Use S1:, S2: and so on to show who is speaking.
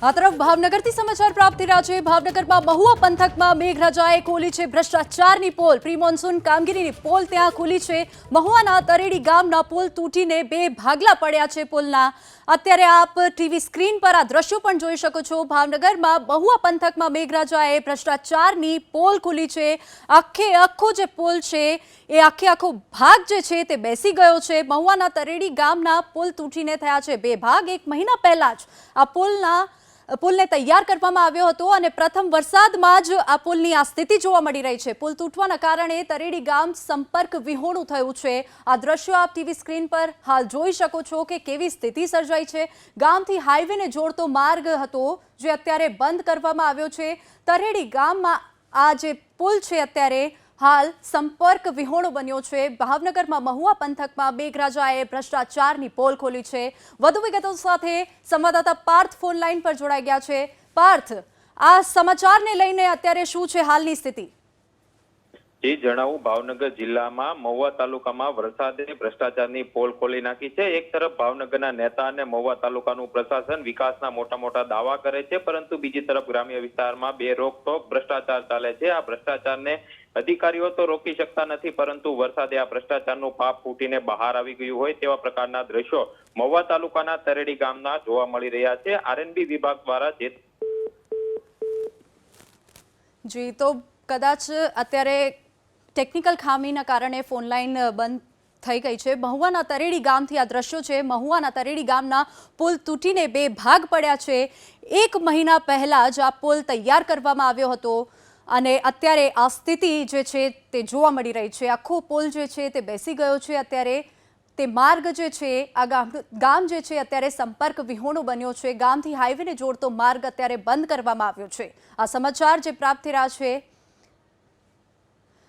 S1: આ તરફ ભાવનગરથી સમાચાર પ્રાપ્ત થઈ રહ્યા છે. ભાવનગરમાં મહુવા પંથકમાં મેઘરાજાએ ખોલી છે ભ્રષ્ટાચારની પોલ. પ્રી મોન્સૂન કામગીરીની પોલ ત્યાં ખુલી છે. મહુવાના તરેડી ગામના પુલ તૂટીને બે ભાગલા પડ્યા છે પુલના. અત્યારે આપ ટીવી સ્ક્રીન પર આ દ્રશ્યો પણ જોઈ શકો છો. ભાવનગરમાં મહુવા પંથકમાં મેઘરાજાએ ભ્રષ્ટાચારની પોલ ખુલી છે. આખે આખો જે પુલ છે, એ આખે આખો ભાગ જે છે, તે બેસી ગયો છે. મહુવાના તરેડી ગામના પુલ તૂટીને થયા છે બે ભાગ. એક મહિના પહેલા જ આ પુલના પુલને તૈયાર કરવામાં આવ્યો હતો અને પ્રથમ વરસાદમાં જ આ પુલની આ સ્થિતિ જોવા મળી રહી છે. પુલ તૂટવાના કારણે તરેડી ગામ સંપર્ક વિહોણું થયું છે. આ દ્રશ્યો આપ ટીવી સ્ક્રીન પર હાલ જોઈ શકો છો કે કેવી સ્થિતિ સર્જાઈ છે. ગામથી હાઈવેને જોડતો માર્ગ હતો જે અત્યારે બંધ કરવામાં આવ્યો છે. તરેડી ગામમાં આ જે પુલ છે અત્યારે હાલ સંપર્ક વિહોણો બન્યો છે. ભાવનગરમાં મહુવા પંથકમાં મેઘરાજાએ ભ્રષ્ટાચારની પોલ ખોલી છે. વધુ વિગતો સાથે સંવાદદાતા પાર્થ ફોન લાઈન પર જોડાઈ ગયા છે. પાર્થ, આ સમાચારને લઈને અત્યારે શું છે હાલની સ્થિતિ?
S2: જી જણાવું ભાવનગર જિલ્લામાં મહુવા તાલુકામાં વરસાદે ભ્રષ્ટાચારની પોલ ખોલી નાખી છે. એક તરફ ભાવનગરના નેતા અને મહુવા તાલુકાનું પ્રશાસન વિકાસના મોટા મોટા દાવા કરે છે, પરંતુ બીજી તરફ ગ્રામ્ય વિસ્તારમાં બે રોકટોક ભ્રષ્ટાચાર ચાલે છે. આ ભ્રષ્ટાચારને અધિકારીઓ તો રોકી શકતા નથી, પરંતુ વરસાદે આ ભ્રષ્ટાચારનું પાપ ફૂટીને બહાર આવી ગયું હોય તેવા પ્રકારના દ્રશ્યો મહુવા તાલુકાના તરેડી ગામના જોવા મળી રહ્યા છે. આરએનબી વિભાગ દ્વારા જે
S1: જી, તો કદાચ અત્યારે ટેકનિકલ ખામીના કારણે ફોન લાઈન બંધ થઈ ગઈ છે. મહુવાના તરેડી ગામથી આ દ્રશ્યો છે. મહુવાના તરેડી ગામના પુલ તૂટીને બે ભાગ પડ્યા છે. એક મહિના પહેલાં જ આ પુલ તૈયાર કરવામાં આવ્યો હતો અને અત્યારે આ સ્થિતિ જે છે તે જોવા મળી રહી છે. આખો પુલ જે છે તે બેસી ગયો છે અત્યારે. તે માર્ગ જે છે, આ ગામ ગામ જે છે અત્યારે સંપર્ક વિહોણો બન્યો છે. ગામથી હાઈવેને જોડતો માર્ગ અત્યારે બંધ કરવામાં આવ્યો છે. આ સમાચાર જે પ્રાપ્ત થઈ રહ્યા છે